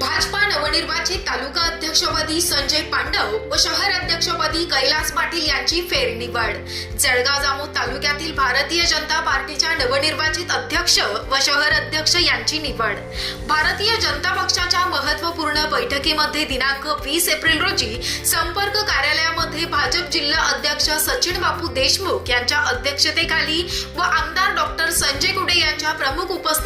भाजपा नवनिर्वाचित तालुका अध्यक्षपदी संजय पांडव व शहर अध्यक्षपदी कैलास पाटील यांची फेरनिवड. जळगाव जामोद तालुक्यातील भारतीय जनता पार्टीच्या नवनिर्वाचित अध्यक्ष व शहर अध्यक्ष यांची निवड. भारतीय जनता पक्षाच्या महत्त्वपूर्ण बैठकीमध्ये दिनांक वीस एप्रिल रोजी संपर्क कार्यालयामध्ये भाजप जिल्हा अध्यक्ष सचिन बापू देशमुख यांच्या अध्यक्षतेखाली व आमदार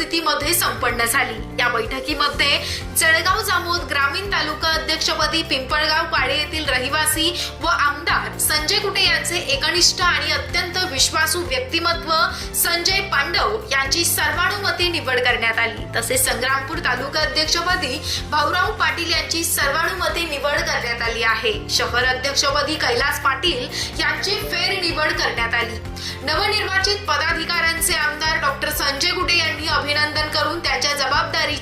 उपस्थितीमध्ये संपन्न झाली. या बैठकीमध्ये जळगाव जामोद ग्रामीण तालुका अध्यक्षपदी पिंपळगाव काळे येथील रहिवासी व आमदार संजय कुटे यांचे एकनिष्ठ आणि अत्यंत विश्वासू व्यक्तिमत्व संजय पांडव यांची सर्वानुमते निवड करण्यात आली. तसेच संग्रामपूर तालुका अध्यक्षपदी भाऊराव पाटील यांची सर्वानुमते निवड करण्यात आली आहे. शहर अध्यक्षपदी कैलास पाटील यांची फेर निवड करण्यात आली. नवनिर्वाचित पदाधिकाऱ्यांचे आमदार डॉक्टर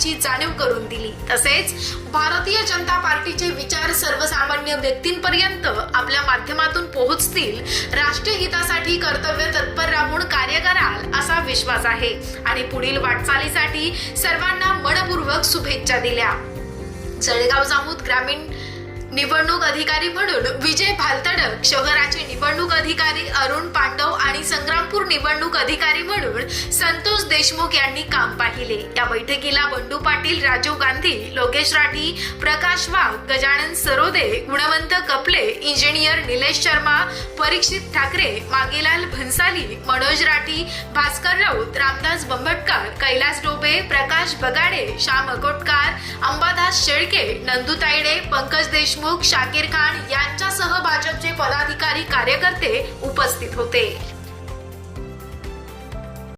जबाबदारीची जाणीव करून दिली. तसेच भारतीय जनता पार्टीचे विचार सर्वसामान्य व्यक्तींपर्यंत आपल्या माध्यमातून पोहोचतील. राष्ट्रीय हितासाठी कर्तव्य तत्पर राहून कार्य कराल असा विश्वास आहे. आणि पुढील वाटचालीसाठी सर्वांना मनपूर्वक शुभेच्छा दिल्या. जळगाव जामोद ग्रामीण निवडणूक अधिकारी म्हणून विजय भालतडक शहराचे निवडणूक अधिकारी अरुण निवडणूक अधिकारी म्हणून संतोष देशमुख यांनी काम पाहिले. या बैठकीला बंडू पाटील राजीव गांधी लोकेश राठी प्रकाश वाघ गजानन सरोदे गुणवंत कपले इंजिनियर निलेश शर्मा परीक्षित ठाकरे मागेलाल भन्साली मनोज राठी भास्कर राऊत रामदास बंबटकर कैलास डोबे प्रकाश बगाडे श्याम अकोटकार अंबादास शेळके नंदू तायडे पंकज देशमुख शाकीर खान यांच्यासह भाजपचे पदाधिकारी कार्यकर्ते उपस्थित होते.